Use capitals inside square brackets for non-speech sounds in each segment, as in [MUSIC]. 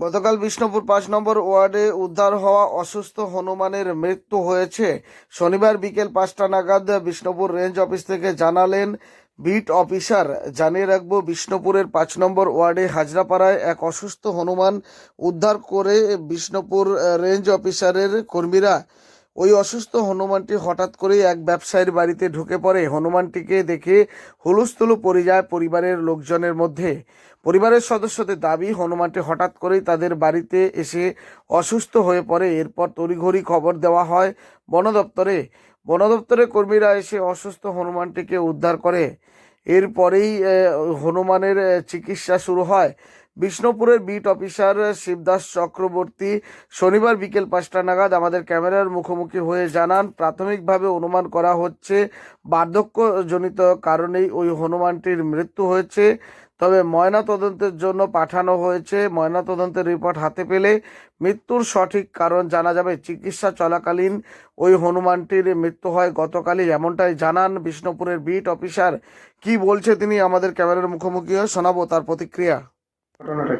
গতকাল বিষ্ণুপুর পাঁচ নম্বর ওয়ার্ডে উদ্ধার হওয়া অসুস্থ হনুমানের মৃত্যু হয়েছে। শনিবার বিকেল পাঁচটা নাগাদ বিষ্ণুপুর রেঞ্জ অফিস থেকে জানালেন বিট অফিসার। জানিয়ে রাখব, বিষ্ণুপুরের পাঁচ নম্বর ওয়ার্ডে হাজরাপাড়ায় এক অসুস্থ হনুমান উদ্ধার করে বিষ্ণুপুর রেঞ্জ অফিসারের কর্মীরা ওই অসুস্থ হনুমানটি হঠাৎ করেই এক ব্যবসায়ীর বাড়িতে ঢুকে পড়ে। হনুমানটিকে দেখে হুলুস্থুলু পড়ে যায় পরিবারের লোকজনের মধ্যে। পরিবারের সদস্যদের দাবি, হনুমানটি হঠাৎ করেই তাদের বাড়িতে এসে অসুস্থ হয়ে পড়ে। এরপর তড়িঘড়ি খবর দেওয়া হয় বন দপ্তরে। বন দপ্তরের কর্মীরা এসে অসুস্থ হনুমানটিকে উদ্ধার করে। এরপরেই হনুমানের চিকিৎসা শুরু হয়। বিষ্ণুপুরের বিট অফিসার শিবদাস চক্রবর্তী শনিবার বিকেল পাঁচটা নাগাদ আমাদের ক্যামেরার মুখোমুখি হয়ে জানান, প্রাথমিকভাবে অনুমান করা হচ্ছে বার্ধক্যজনিত কারণেই ওই হনুমানটির মৃত্যু হয়েছে। তবে ময়না তদন্তের জন্য পাঠানো হয়েছে। ময়না তদন্তের রিপোর্ট হাতে পেলে মৃত্যুর সঠিক কারণ জানা যাবে। চিকিৎসা চলাকালীন ওই হনুমানটির মৃত্যু হয় গতকালই, এমনটাই জানান বিষ্ণুপুরের বিট অফিসার। কি বলছে তিনি আমাদের ক্যামেরার মুখোমুখি হয়ে শোনাবো তার প্রতিক্রিয়া। ঘটনাটা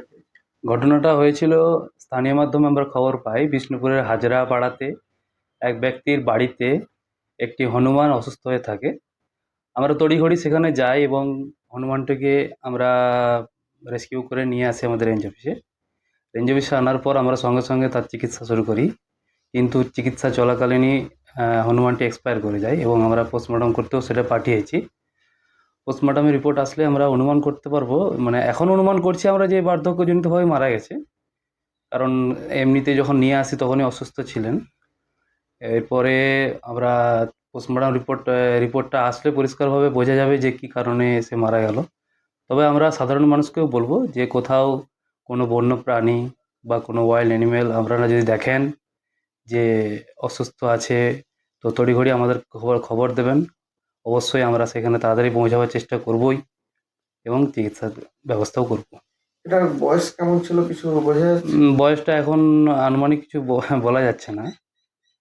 ঘটনাটা হয়েছিল, স্থানীয় মাধ্যমে আমরা খবর পাই, বিষ্ণুপুরের হাজরা পাড়াতে এক ব্যক্তির বাড়িতে একটি হনুমান অসুস্থ হয়ে থাকে। আমরা তড়িঘড়ি সেখানে যাই এবং হনুমানটিকে আমরা রেস্কিউ করে নিয়ে আসি আমাদের রেঞ্জ অফিসে। রেঞ্জ অফিসে আনার পর আমরা সঙ্গে সঙ্গে তার চিকিৎসা শুরু করি। কিন্তু চিকিৎসা চলাকালীনই হনুমানটি এক্সপায়ার করে যায় এবং আমরা পোস্টমর্টম করতেও সেটা পাঠিয়েছি। পোস্টমর্টমের রিপোর্ট আসলে আমরা অনুমান করতে পারব। মানে এখন অনুমান করছি আমরা যে বার্ধক্যজনিতভাবে মারা গেছে। কারণ এমনিতে যখন নিয়ে আসি তখনই অসুস্থ ছিলেন। এরপরে আমরা পোস্টমর্টম রিপোর্ট রিপোর্টটা আসলে পরিষ্কারভাবে বোঝা যাবে যে কী কারণে সে মারা গেল। তবে আমরা সাধারণ মানুষকেও বলব যে কোথাও কোনো বন্য প্রাণী বা কোনো ওয়াইল্ড অ্যানিমেল আপনারা যদি দেখেন যে অসুস্থ আছে, তো তড়িঘড়ি আমাদের খবর খবর দেবেন। অবশ্যই আমরা সেখানে তাড়াতাড়ি পৌঁছাবার চেষ্টা করবই এবং চিকিৎসার ব্যবস্থাও করব। এটার বয়স কেমন ছিল কিছু বোঝা বয়সটা এখন আনুমানিক কিছু [LAUGHS] বলা যাচ্ছে না।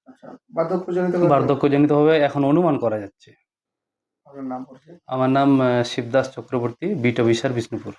আচ্ছা বার্ধক্যজনিত হবে বার্ধক্যজনিতভাবে এখন অনুমান করা যাচ্ছে। আমার নাম শিবদাস চক্রবর্তী বিট অফিসার বিষ্ণুপুর।